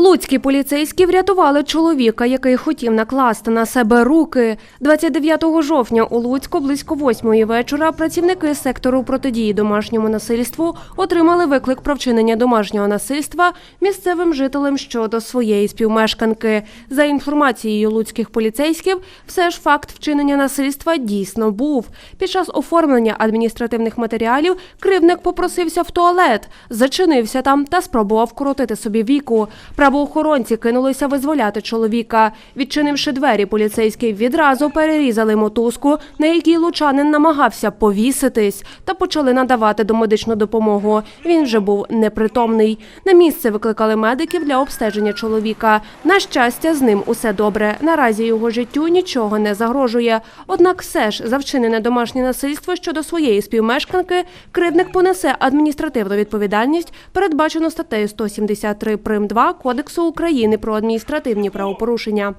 Луцькі поліцейські врятували чоловіка, який хотів накласти на себе руки. 29 жовтня у Луцьку близько восьмої вечора працівники сектору протидії домашньому насильству отримали виклик про вчинення домашнього насильства місцевим жителям щодо своєї співмешканки. За інформацією луцьких поліцейських, все ж факт вчинення насильства дійсно був. Під час оформлення адміністративних матеріалів кривник попросився в туалет, зачинився там та спробував коротити собі віку. Правоохоронці кинулися визволяти чоловіка. Відчинивши двері, поліцейські відразу перерізали мотузку, на якій лучанин намагався повіситись, та почали надавати домедичну допомогу. Він вже був непритомний. На місце викликали медиків для обстеження чоловіка. На щастя, з ним усе добре. Наразі його життю нічого не загрожує. Однак все ж за вчинене домашнє насильство щодо своєї співмешканки кривник понесе адміністративну відповідальність, передбачену статтею 173 прим. 2 Кодексу України про адміністративні правопорушення.